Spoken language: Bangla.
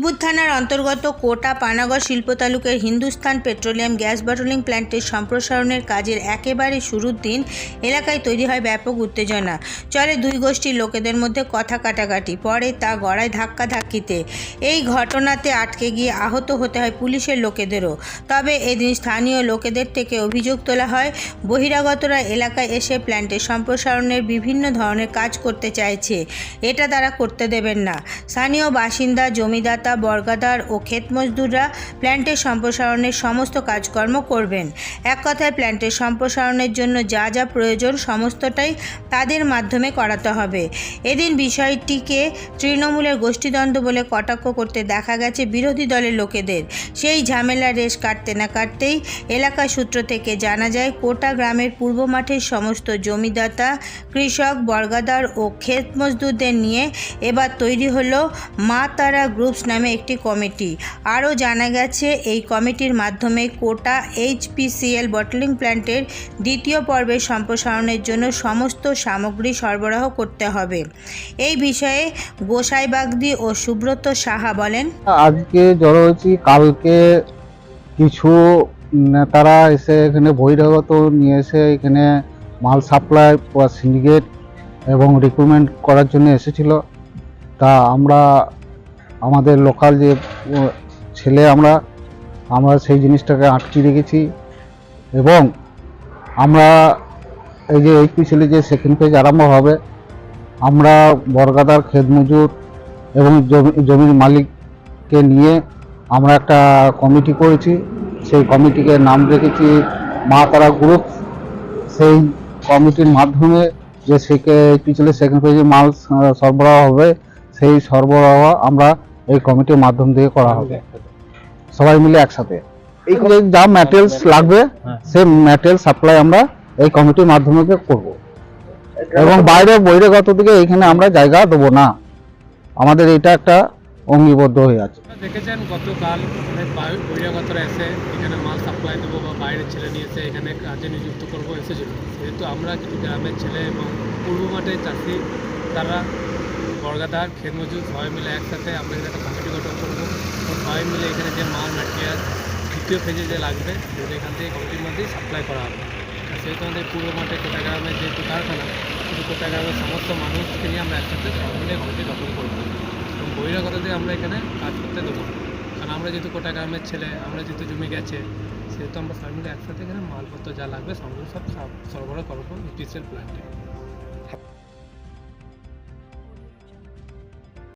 বুদবুদ থানার অন্তর্গত কোটা পানাগড় শিল্প তালুকের হিন্দুস্তান পেট্রোলিয়াম গ্যাস বটলিং প্ল্যান্টের সম্প্রসারণের কাজের একেবারে শুরুর দিন এলাকায় তৈরি হয় ব্যাপক উত্তেজনা। চলে দুই গোষ্ঠীর লোকেদের মধ্যে কথা কাটাকাটি, পরে তা গড়ায় ধাক্কাধাক্কিতে। এই ঘটনাতে আটকে গিয়ে আহত হতে হয় পুলিশের লোকেদেরও। তবে এদিন স্থানীয় লোকেদের থেকে অভিযোগ তোলা হয়, বহিরাগতরা এলাকায় এসে প্ল্যান্টের সম্প্রসারণের বিভিন্ন ধরনের কাজ করতে চাইছে। এটা তারা করতে দেবেন না। স্থানীয় বাসিন্দা, জমিদাতা বর্গাদার ও ক্ষেত মজদুররা প্ল্যান্টের সম্প্রসারণের সমস্ত কাজকর্ম করবেন। এক কথায় প্ল্যান্টের সম্প্রসারণের জন্য যা যা প্রয়োজন সমস্তটাই তাদের মাধ্যমে করাতে হবে। এদিন বিষয়টিকে তৃণমূলের গোষ্ঠীদ্বন্দ্ব বলে কটাক্ষ করতে দেখা গেছে বিরোধী দলের লোকেদের। সেই ঝামেলা রেশ কাটতে না কাটতেই এলাকা সূত্র থেকে জানা যায়, কোটা গ্রামের পূর্ব মাঠের সমস্ত জমিদাতা, কৃষক, বর্গাদার ও ক্ষেত মজদুরদের নিয়ে এবার তৈরি হলো মা তারা গ্রুপস নামে একটি কমিটি। আরও জানা গেছে, এই কমিটির মাধ্যমে কোটা এইচপিসিএল বটলিং প্ল্যান্টের দ্বিতীয় পর্বের সম্প্রসারণের জন্য সমস্ত সামগ্রী সরবরাহ করতে হবে। এই বিষয়ে গোসাই বাগদি ও সুব্রত সাহা বলেন, আজকে জড়ো হয়েছি কালকে কিছু নেতারা এসে এখানে বহিরাগত নিয়ে এসে এখানে মাল সাপ্লাই বা সিন্ডিকেট এবং রিক্রুটমেন্ট করার জন্য এসেছিল। তা আমরা আমাদের লোকাল যে ছেলে আমরা আমরা সেই জিনিসটাকে আটকে রেখেছি এবং আমরা এই যে এইচপি ছেলে যে সেকেন্ড পেজ আরম্ভ হবে, আমরা বরগাদার খেত মজুর এবং জমি, জমির মালিককে নিয়ে আমরা একটা কমিটি করেছি। সেই কমিটিকে নাম রেখেছি মা তারা গ্রুপ সেই কমিটির মাধ্যমে যে সেকে পিছলে সেকেন্ড পেজে মাল সরবরাহ হবে, সেই সরবরাহ আমরা এই কমিটির মাধ্যম দিয়ে করা হবে। সবাই মিলে একসাথে। এই যা ম্যাটেরিয়ালস লাগবে সেই ম্যাটেরিয়াল সাপ্লাই আমরা এই কমিটির মাধ্যমে করব। এবং বাইরে বহিরাগত থেকে এখানে আমরা জায়গা দেবো না। আমাদের এটা একটা অঙ্গীবদ্ধ হয়ে আছে। দেখেছেন গতকাল বায়ু- বহিরাগতরা এসে এখানে মাল সাপ্লাই দেবো বা বাইরের ছেলে নিয়ে এসে এখানে কাজে নিযুক্ত করব এসেছিল। যেহেতু আমরা কিছু গ্রামের ছেলে এবং পূর্ব মাঠের চাষি তারা বর্গাদার খেত মজুর সবাই মিলে একসাথে আমরা এখানে একটা কমিটি গঠন করব। সবাই মিলে এখানে যে মাল ম্যাটেরিয়াল দ্বিতীয় ফেজে যে লাগবে সেগুলো এখান থেকে কমিটির মধ্যেই সাপ্লাই করা হবে। আর সেহেতু আমাদের পূর্ব মাঠে কোটাগ্রামের যেহেতু কারখানা শুধু কোটাগ্রামের সমস্ত মানুষকে নিয়ে আমরা একসাথে সবাই মিলে কমিটি গঠন করব। এবং বহিরাগতদের আমরা এখানে কাজ করতে দেবো। কারণ আমরা যেহেতু কোটা গ্রামের ছেলে, আমরা যেহেতু জমি গেছে, সেহেতু আমরা সবাই মিলে একসাথে এখানে মালপত্র যা লাগবে সবগুলো সব সরবরাহ করব ইপিসিএল প্ল্যান্টে